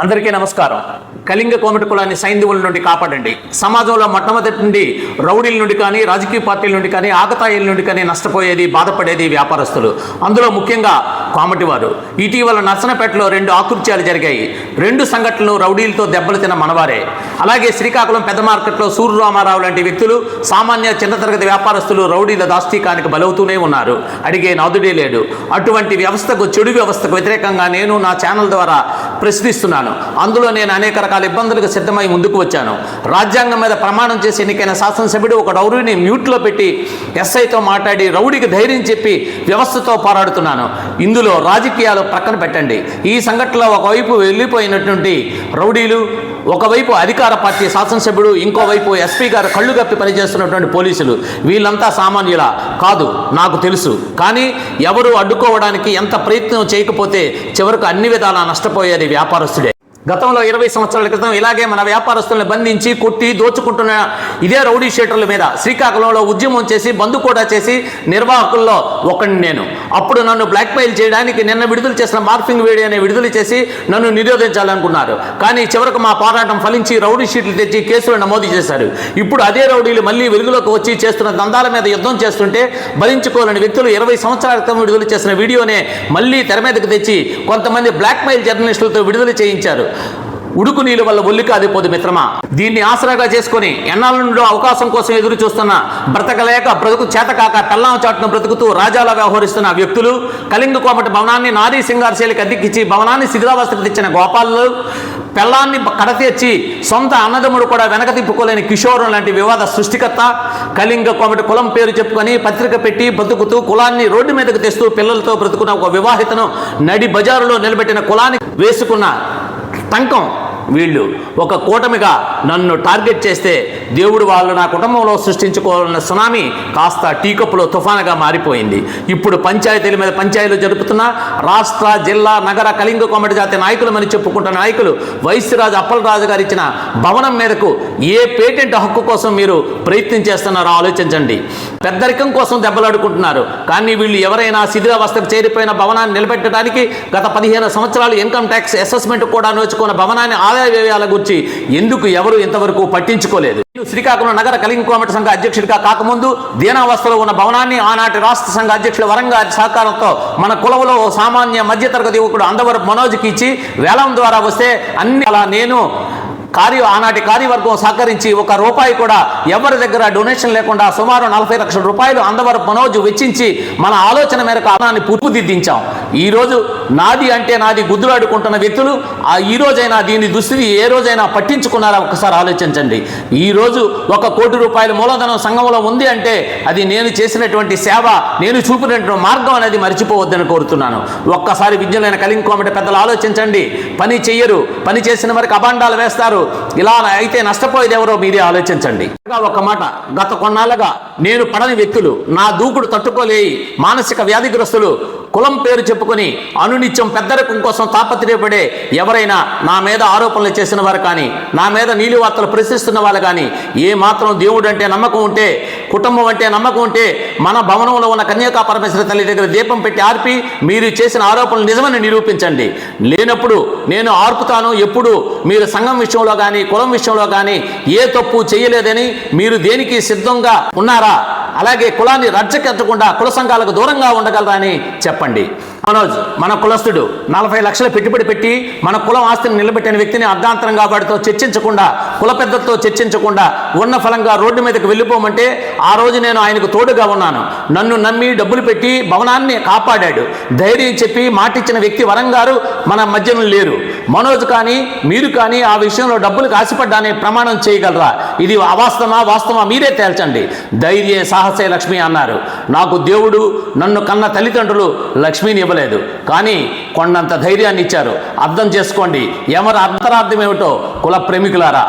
అందరికీ నమస్కారం. కళింగ కోమటి కులాన్ని సైంధవుల నుండి కాపాడండి. సమాజంలో మొట్టమొదటి నుండి రౌడీల నుండి కానీ రాజకీయ పార్టీల నుండి కానీ ఆకతాయిల నుండి కానీ నష్టపోయేది బాధపడేది వ్యాపారస్తులు. అందులో ముఖ్యంగా కోమటి వారు. ఇటీవల నర్సనపేటలో రెండు ఆకృత్యాలు జరిగాయి. రెండు సంఘటనలు రౌడీలతో దెబ్బలు తిన్న మనవారే. అలాగే శ్రీకాకుళం పెద్ద మార్కెట్లో సూర్య రామారావు లాంటి వ్యక్తులు సామాన్య చిన్న తరగతి వ్యాపారస్తులు రౌడీల దాస్తీకానికి బలవుతూనే ఉన్నారు. అడిగే నాదుడే లేడు. అటువంటి వ్యవస్థకు చెడు వ్యవస్థకు వ్యతిరేకంగా నేను నా ఛానల్ ద్వారా ప్రశ్నిస్తున్నాను. అందులో నేను అనేక రకాల ఇబ్బందులకు సిద్ధమై ముందుకు వచ్చాను. రాజ్యాంగం మీద ప్రమాణం చేసి ఎన్నికైన శాసనసభ్యుడు ఒక రౌడీని మ్యూట్లో పెట్టి ఎస్ఐతో మాట్లాడి రౌడీకి ధైర్యం చెప్పి వ్యవస్థతో పోరాడుతున్నాను. ఇందులో రాజకీయాలు ప్రక్కన పెట్టండి. ఈ సంఘటనలో ఒకవైపు వెళ్ళిపోయినటువంటి రౌడీలు ఒకవైపు అధికార పార్టీ శాసనసభ్యుడు ఇంకోవైపు ఎస్పీ గారు కళ్ళు కప్పి పనిచేస్తున్నటువంటి పోలీసులు. వీళ్ళంతా సామాన్యుల. కాదు నాకు తెలుసు. కానీ ఎవరు అడ్డుకోవడానికి ఎంత ప్రయత్నం చేయకపోతే చివరకు అన్ని విధాలా నష్టపోయేది వ్యాపారస్తుడే. గతంలో ఇరవై సంవత్సరాల క్రితం ఇలాగే మన వ్యాపారస్తులను బంధించి కొట్టి దోచుకుంటున్న ఇదే రౌడీ షీటర్ల మీద శ్రీకాకుళంలో ఉద్యమం చేసి బంధు కూడా చేసి నిర్వాహకుల్లో ఒకడిని నేను. అప్పుడు నన్ను బ్లాక్మెయిల్ చేయడానికి నిన్న విడుదల చేసిన మార్ఫింగ్ వీడియోని విడుదల చేసి నన్ను నిరోధించాలనుకున్నారు. కానీ చివరకు మా పోరాటం ఫలించి రౌడీ షీట్లు తెచ్చి కేసులు నమోదు చేశారు. ఇప్పుడు అదే రౌడీలు మళ్ళీ వెలుగులోకి వచ్చి చేస్తున్న దందాల మీద యుద్ధం చేస్తుంటే భరించుకోలేని వ్యక్తులు ఇరవై సంవత్సరాల క్రితం విడుదల చేసిన వీడియోనే మళ్ళీ తెర మీదకి తెచ్చి కొంతమంది బ్లాక్మెయిల్ జర్నలిస్టులతో విడుదల చేయించారు. ఉడుకు నీళ్ళ వల్ల ఒళ్ళు కాదిపోదు మిత్రమా? దీన్ని ఆసరాగా చేసుకొని ఎన్నాళ్ళ అవకాశం కోసం ఎదురు చూస్తున్న బ్రతకలేక బ్రతుకు చేతకాక తల్లాం చాటును బ్రతుకుతూ రాజాలా వ్యవహరిస్తున్న వ్యక్తులు కళింగ కోమటి భవనాన్ని నారీ సింగారశైలికి అద్దెకిచ్చి భవనాన్ని శిథిలావస్థకు తెచ్చిన గోపాలు పెళ్ళాన్ని కడతీర్చి సొంత అన్నదమ్ముడు కూడా వెనక తిప్పుకోలేని కిషోరం లాంటి వివాద సృష్టికర్త కళింగ కోమటి కులం పేరు చెప్పుకొని పత్రిక పెట్టి బతుకుతూ కులాన్ని రోడ్డు మీదకు తెస్తూ పిల్లలతో బ్రతుకున్న ఒక వివాహితను నడి బజారులో నిలబెట్టిన కులాన్ని వేసుకున్న 单杠。వీళ్ళు ఒక కూటమిగా నన్ను టార్గెట్ చేస్తే దేవుడు వాళ్ళు నా కుటుంబంలో సృష్టించుకోవాలన్న సునామీ కాస్త టీకప్పులో తుఫానుగా మారిపోయింది. ఇప్పుడు పంచాయతీల మీద పంచాయతీలు జరుపుతున్న రాష్ట్ర జిల్లా నగర కళింగ కొమ్మటి జాతి నాయకులమని చెప్పుకుంటున్న నాయకులు వైశ్యరాజు అప్పలరాజు గారు ఇచ్చిన భవనం మీదకు ఏ పేటెంట్ హక్కు కోసం మీరు ప్రయత్నం చేస్తున్నారో ఆలోచించండి. పెద్దరికం కోసం దెబ్బలాడుకుంటున్నారు. కానీ వీళ్ళు ఎవరైనా శిథిలావస్థకు చేరిపోయిన భవనాన్ని నిలబెట్టడానికి గత పదిహేను సంవత్సరాలు ఇన్కమ్ ట్యాక్స్ అసెస్మెంట్ కూడా నోచుకున్న భవనాన్ని ఆదాయ వ్యయాల గురించి ఎందుకు ఎవరు ఇంతవరకు పట్టించుకోలేదు? శ్రీకాకుళం నగర కలింగ కోమటి సంఘ అధ్యక్షుడిగా కాకముందు దీనావస్థలో ఉన్న భవనాన్ని ఆనాటి రాష్ట్ర సంఘ అధ్యక్షుడు వరంగారి సహకారంతో మన కులంలో సామాన్య మధ్యతరగతి యువకుడు అందవరపు మనోజ్కి ఇచ్చి వేలం ద్వారా వస్తే అన్ని అలా నేను కార్య ఆనాటి కార్యవర్గం సహకరించి ఒక రూపాయి కూడా ఎవరి దగ్గర డొనేషన్ లేకుండా సుమారు నలభై లక్షల రూపాయలు అందవరపు మనోజ్ వెచ్చించి మన ఆలోచన మేరకు అనాన్ని పురుపుదిద్దించాం. ఈ రోజు నాది అంటే నాది గుద్దులాడుకుంటున్న వ్యక్తులు ఆ ఈ రోజైనా దీని దుస్థితి ఏ రోజైనా పట్టించుకున్నారా ఒకసారి ఆలోచించండి. ఈరోజు ఒక కోటి రూపాయల మూలధనం సంఘంలో ఉంది అంటే అది నేను చేసినటువంటి సేవ నేను చూపినటువంటి మార్గం అనేది మర్చిపోవద్దని కోరుతున్నాను. ఒక్కసారి విద్యలైన కలింగ్ పెద్దలు ఆలోచించండి. పని చెయ్యరు పని చేసిన వరకు అభాండాలు వేస్తారు. ఇలా అయితే నష్టపోయేది ఎవరో మీరే ఆలోచించండి. ఒక మాట గత కొన్నాళ్ళగా నేను పడని వ్యక్తులు నా దూకుడు తట్టుకోలేయి మానసిక వ్యాధిగ్రస్తులు కులం పేరు చెప్పుకొని అనునిత్యం పెద్దరకం కోసం తాపత్రయపడే ఎవరైనా నా మీద ఆరోపణలు చేసిన వారు కానీ నా మీద నీలివార్తలు ప్రశ్నిస్తున్న వాళ్ళు కానీ ఏ మాత్రం దేవుడు అంటే నమ్మకం ఉంటే కుటుంబం అంటే నమ్మకం ఉంటే మన భవనంలో ఉన్న కన్యాకా పరమేశ్వర తల్లి దగ్గర దీపం పెట్టి ఆర్పి మీరు చేసిన ఆరోపణలు నిజమని నిరూపించండి. లేనప్పుడు నేను ఆర్పుతాను ఎప్పుడు మీరు సంఘం విషయంలో కానీ కులం విషయంలో కానీ ఏ తప్పు చేయలేదని మీరు దేనికి సిద్ధంగా ఉన్నారా? అలాగే కులాన్ని రజ్జకెత్తకుండా కుల సంఘాలకు దూరంగా ఉండగలరా అని చెప్పండి. మనోజ్ మన కులస్తుడు. నలభై లక్షల పెట్టుబడి పెట్టి మన కులం ఆస్తిని నిలబెట్టిన వ్యక్తిని అర్ధాంతరంగా వాడితో చర్చించకుండా కుల పెద్దలతో చర్చించకుండా ఉన్న ఫలంగా రోడ్డు మీదకి వెళ్ళిపోమంటే ఆ రోజు నేను ఆయనకు తోడుగా ఉన్నాను. నన్ను నమ్మి డబ్బులు పెట్టి భవనాన్ని కాపాడాడు. ధైర్యం చెప్పి మాటిచ్చిన వ్యక్తి వరంగారు మన మధ్యన లేరు. మనోజ్ కానీ మీరు కానీ ఆ విషయంలో డబ్బులకు ఆశపడ్డానే ప్రమాణం చేయగలరా? ఇది అవాస్తవమా? వాస్తవమా? మీరే తేల్చండి. ధైర్య సాహసే లక్ష్మి అన్నారు. నాకు దేవుడు నన్ను కన్న తల్లిదండ్రులు లక్ష్మిని ఇవ్వలేదు. కానీ కొండంత ధైర్యాన్ని ఇచ్చారు. అర్థం చేసుకోండి ఎవరి అంతరార్థం ఏమిటో కుల ప్రేమికులారా.